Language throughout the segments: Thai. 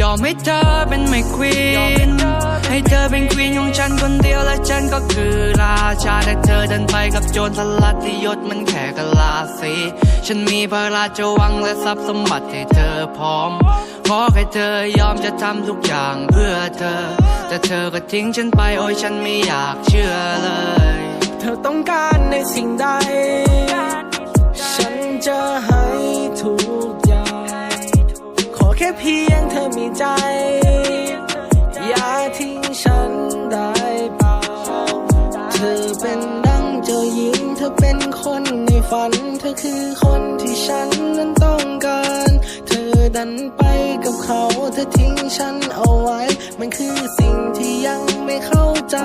ยอมายอมให้เธอเป็นไม่ควีนให้เธอเป็นควีนของฉันคนเดียวและฉันก็คือราชาแต่เธอเดินไปกับโจรสลัดที่ยศมันแค่กะลาสีฉันมีพระราชวังและทรัพย์สมบัติให้เธอพร้อมขอให้เธอยอมจะทำทุกอย่างเพื่อเธอ แต่เธอก็ทิ้งฉันไปโอ้ยฉันไม่อยากเชื่อเลย เธอต้องการในสิ่งใด ฝันเธอคือคนที่ฉันนั้นต้องการ เธอดันไปกับเขาเธอทิ้งฉันเอาไว้ มันคือสิ่งที่ยังไม่เข้าใจ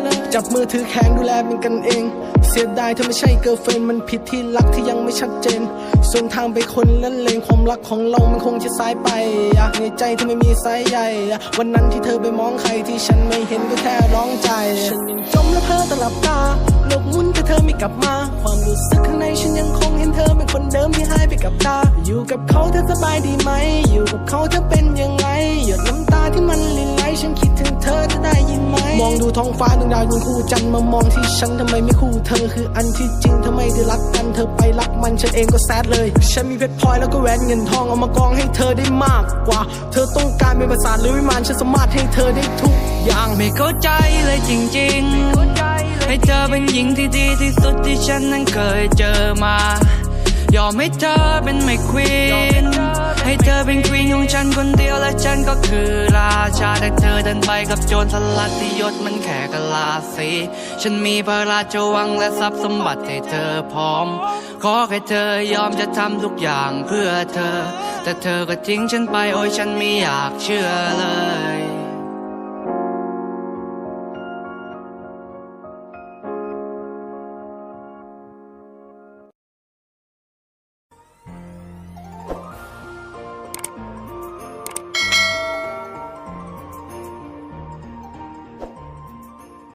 เลยจับมือถือแขนดูแลเป็นกันเอง เสียดายเธอไม่ใช่เกิร์ลเฟนมันผิดที่รักที่ยังไม่ชัดเจน ส่วนทางไปคนละเลนความรักของเรามันคงจะสายไปอะในใจเธอไม่มีสายใยวันนั้นที่เธอไปมองใครที่ฉันไม่เห็นก็แค่ร้องใจ ฉันยังจมและเพ้อตลับตาโลก ลับมา ความรู้สึกข้างในฉันยังคงเห็นเธอเป็นคนเดิมที่หายไปกับตา อยู่กับเขาเธอสบายดีไหม อยู่กับเขาเธอเป็นยังไง หยดน้ำตาที่มันลินไหลฉันคิดถึงเธอจะได้ยินไหม มองดูท้องฟ้าดวงดาวดวงคู่จันทร์มามองที่ฉันทำไมไม่คู่เธอคืออันที่จริงทำไมได้รักกันเธอไปรักมันฉันเองก็แซดเลย ฉันมีเพชรพลอยแล้วก็แหวนเงินทองเอามากองให้เธอได้มากกว่า เธอต้องการเป็นประสาทหรือวิมานฉันสามารถให้เธอได้ทุกอย่างไม่เข้าใจเลยจริง ๆ ให้เธอเป็นหญิงที่ดีที่สุดที่ฉันนั้นเคยเจอมา ยอมให้เธอเป็นไม่ควีนให้เธอเป็นควีนของฉันคนเดียวและฉันก็คือราชาแต่เธอเดินไปกับโจรสลัดที่ยศมันแค่กะลาสีฉันมีพระราชวังและทรัพย์สมบัติให้เธอพร้อม ขอแค่เธอยอมจะทำทุกอย่างเพื่อเธอ แต่เธอก็ทิ้งฉันไปโอ้ยฉันไม่อยากเชื่อเลย